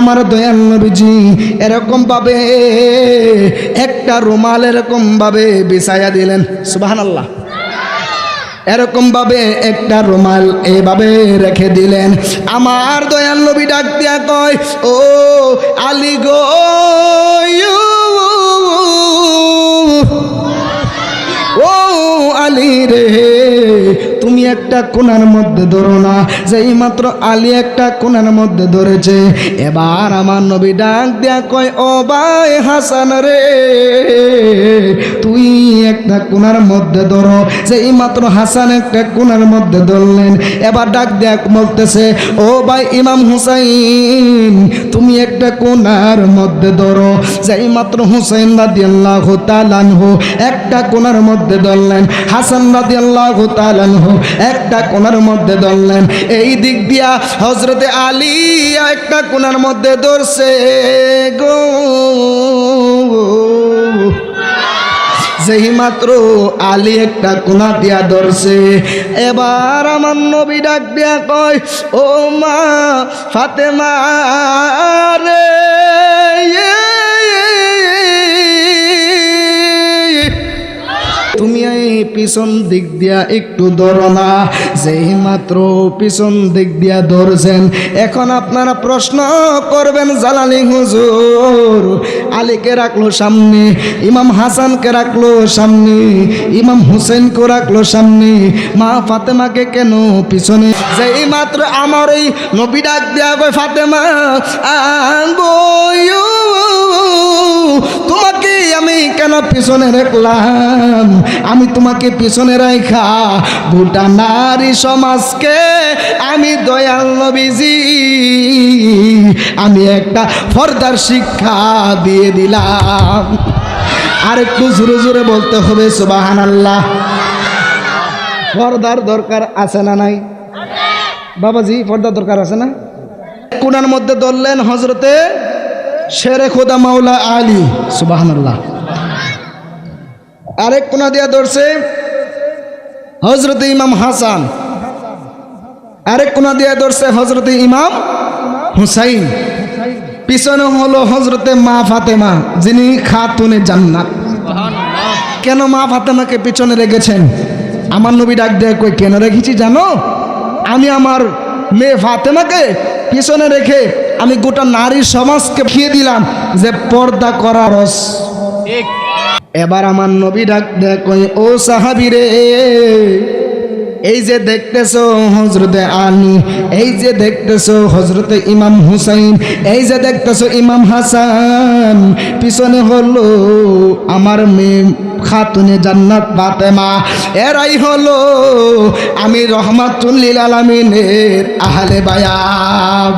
আমার দয়াল নবীজি, এরকম ভাবে একটা রুমাল এরকম ভাবে বিছায়া দিলেন। সুবাহান আল্লাহ এরকম ভাবে একটা রুমাল এভাবে রেখে দিলেন। আমার দয়াল নবী ডাক দিয়া কয়, ও আলী গো তুমি একটা কোনার মধ্যে ধরো না। যেই মাত্র আলী একটা কোনার মধ্যে ধরেছে। এবার আমার নবী ডাক দেয়া কয়, ও বাই হাসান রে, তুই একটা কোনার মধ্যে ধরো। যেই মাত্র হাসান একটা কোনার মধ্যে ধরলেন, এবার ডাক দেয়া বলতেছে, ও ভাই ইমাম হুসাইন, তুমি একটা কোনার মধ্যে ধরো। যেই মাত্র হুসাইন রাদিয়াল্লাহু তাআলাহু একটা কোনার মধ্যে ধরলেন, হাসান রাদিয়াল্লাহু তাআলাহু একটা কোনার মধ্যে ধরলেন। এই দিক দিয়া হযরতে আলী একটা কোনার মধ্যে ধরছে গো। যেই মাত্র আলী একটা কোনা দিয়া ধরছে, এবার আমার নবী ডাক দিয়া কয়, ও মা ফাতেমা রে। পিছন দিক দিয়া একটু ধরো না। যেই মাত্র পিছন দিক দিয়া ধরছেন, এখন আপনারা প্রশ্ন করবেন, জালালি হুজুর, আলীকে রাখল সামনে, ইমাম হাসানকে রাখল সামনে, ইমাম হুসেনকে রাখল সামনে, মা ফাতেমাকে কেন পিছনে? যেই মাত্র আমার এই নবী ডাক দিয়া ফাতেমা আঙ্গো তোমাকে আমি কেন পিছনে রাখলাম? আমি তোমাকে পিছনে রাখা গোটা নারী সমাজকে আমি দয়াল নবীজি। আমি একটা ফর্দার শিক্ষা দিয়ে দিলাম। আর একটু জোরে জোরে বলতে হবে সুবাহান আল্লাহ পর্দার দরকার আছে না নাই? বাবাজি পর্দার দরকার আছে না? কোনার মধ্যে ধরলেন হজরতে শেরে খোদা মাওলা আলী সুবাহান আল্লাহ আরেক কোনা দিয়া ধরছে হজরত ইমাম হাসান। আরেক কোনা দিয়া ধরছে হজরত ইমাম হুসাইন। পিছনে হলো হজরতে মা ফাতেমা, যিনি খাতুনে জান্নাত। কেন মা ফাতেমাকে পিছনে রেখেছেন? আমার নবী ডাক দেয়, কই কেন রেখেছি জানো? আমি আমার মেয়ে ফাতেমাকে পিছনে রেখে আমি গোটা নারী সমাজকে খেয়ে দিলাম যে পর্দা করা রস। এবার আমার নবী ডাক দেখ ও সাহাবি রে এই যে দেখতেছো হজরতে আলী, এই যে দেখতেছো হজরতে ইমাম হুসাইন, এই যে দেখতেছো ইমাম হাসান, পিছনে হলো আমার মেয়ে খাতুনে জান্নাত বাতেমা এরাই হলো আমি রহমাতুল্লিল আলমিনের আহলে বায়াব